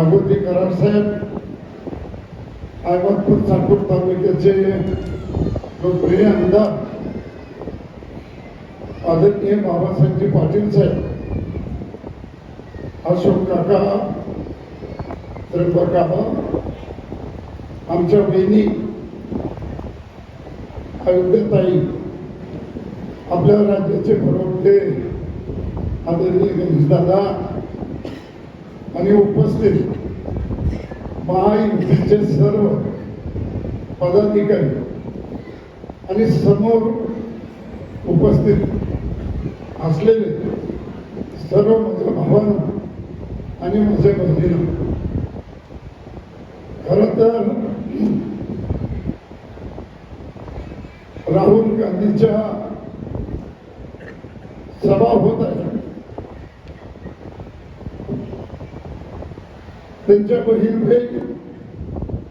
भागवती कराड साहेब अहमदपूर चाकूर तालुक्याचे लोकप्रिय आमदार आदरणीय बाबासाहेबजी पाटील साहेब अशोक काका त्र्यंबका आमच्या बहिणी अयोध्यताई आपल्या राज्याचे प्रवक्ते आदरणीय गणेशदादा आणि उपस्थित महायुतीचे सर्व पदाधिकारी आणि समोर उपस्थित असलेले सर्व माझ्या भावांना आणि माझ्या बहिणीला खर तर राहुल गांधीच्या सभा होत आहे. त्यांच्या बहीण बहीण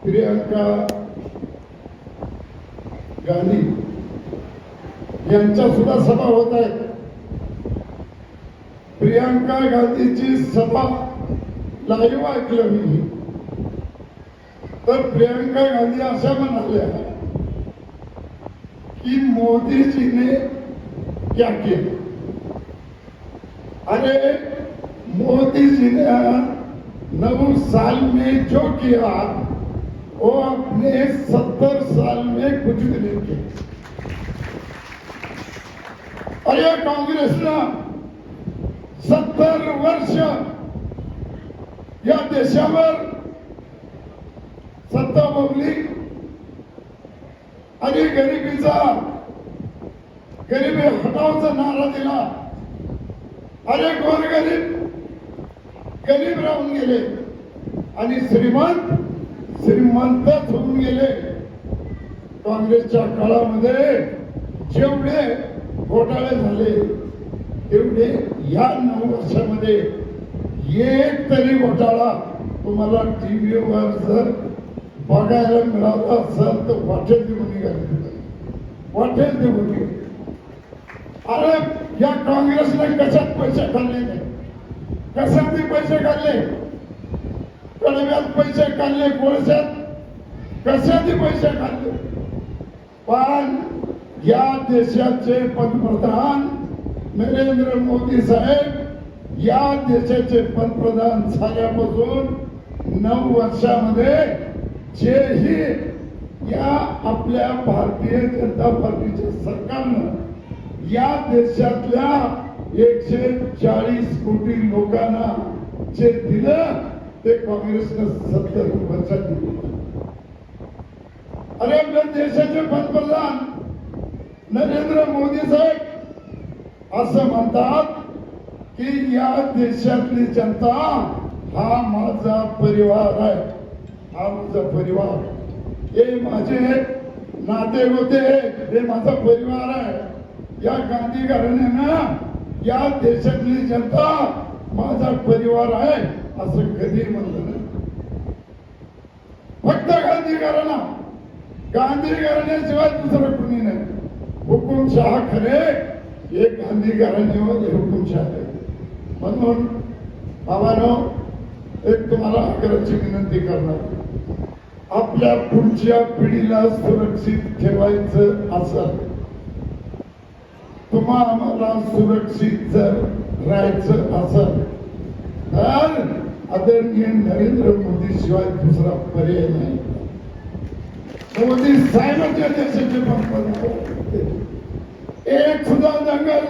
प्रियांका गांधी यांच्या सुद्धा सभा होत आहेत प्रियांका गांधीची सभा लाईव्ह ऐकलं मी. तर प्रियांका गांधी अशा म्हणाल्या की मोदीजीने क्या किया? अरे मोदी ने नौ साल में जो किया वो अपने सत्तर साल में कुछ भी नहीं किया। अरे काँग्रेसनं सत्तर वर्ष या देशावर सत्ता भोगली आणि गरिबीचा गरिबी हटावचा नारा दिला। अरे गोरगरीब गरीब राहून गेले? आणि श्रीमंत श्रीमंतच होऊन गेले. काँग्रेसच्या काळामध्ये जेवढे घोटाळे झाले तेवढे या नऊ वर्षामध्ये एक तरी घोटाळा तुम्हाला टीव्हीवर जर बघायला मिळाला असेल तर वाटेल ते निघाले वाटेल ते निघाले अरे या काँग्रेसने कशात पैसे खाल्ले नाही? कशात ते पैसे काढले? कडव्यात पैसे काढले कोळशात कशात पैसे काढले? पण या देशाचे पंतप्रधान नरेंद्र मोदी साहेब या देशाचे पंतप्रधान झाल्यापासून नऊ वर्षामध्ये जेही या आपल्या भारतीय जनता पार्टीच्या सरकारनं या देशातल्या एकशे चाळीस कोटी लोकांना जे दिलं ते काँग्रेसनं सत्तर वर्षात दिलं. अरे आपल्या देशाचे पंतप्रधान नरेंद्र मोदी साहेब असं म्हणतात की या देशातली जनता हा माझा परिवार आहे. हा माझा परिवार. हे माझे नाते होते हे माझा परिवार आहे. या गांधी घराण्यानं या देशातली जनता माझा परिवार आहे असं कधी म्हणलं नाही. फक्त गांधी घराणा गांधी घराण्याशिवाय दुसरं कुणी नाही. हुकुमशहा खरे हे गांधी घराण्यावर हुकुमशहा म्हणून बाबानो एक तुम्हाला आग्रहाची विनंती करणार. आपल्या पुढच्या पिढीला सुरक्षित ठेवायचं असं. तुम्हा आम्हाला सुरक्षित जर राहायचं असेल तर आदरणीय नरेंद्र मोदी शिवाय दुसरा पर्याय नाही मोदी साहेबांच्या देशाचे पंतप्रधान एक सुद्धा दंगल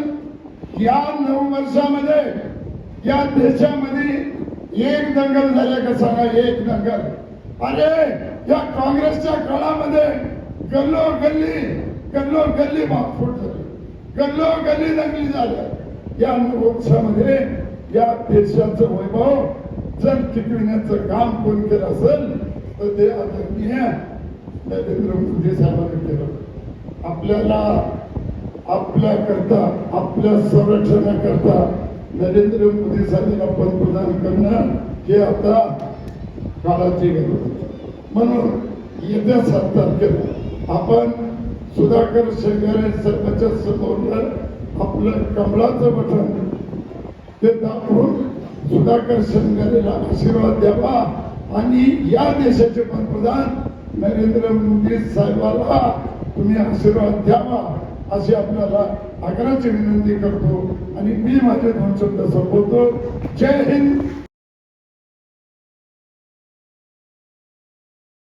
या नऊ वर्षामध्ये या देशामध्ये एक दंगल झाले का सांगा एक दंगल अरे या काँग्रेसच्या काळामध्ये गल्लो गल्ली गल्लो गल्ली मागफूट झाली गल्लो गल्ली दंगली झाल्या या नऊ या देशाचं वैभव जर टिकविण्याचं काम कोण केलं असेल तर ते आदरणीय नरेंद्र मोदी साहेबांनी केलं. आपल्याला आपल्याकरता आपल्या संरक्षणाकरता नरेंद्र मोदी साहेबांना पंतप्रधान करणं हे आता काळाची गरज म्हणून येत्या सात तारखेला आपण सुधाकर शेंगारे साहेबांच्या समोर आपलं कमळाचं बटन ते दाखवून सुधाकर शेंगारेला आशीर्वाद द्यावा आणि या देशाचे पंतप्रधान नरेंद्र मोदी साहेबाला तुम्ही आशीर्वाद द्यावा अशी आपल्याला आग्रहाची विनंती करतो. आणि मी माझे दोन शब्द संपवतो. जय हिंद.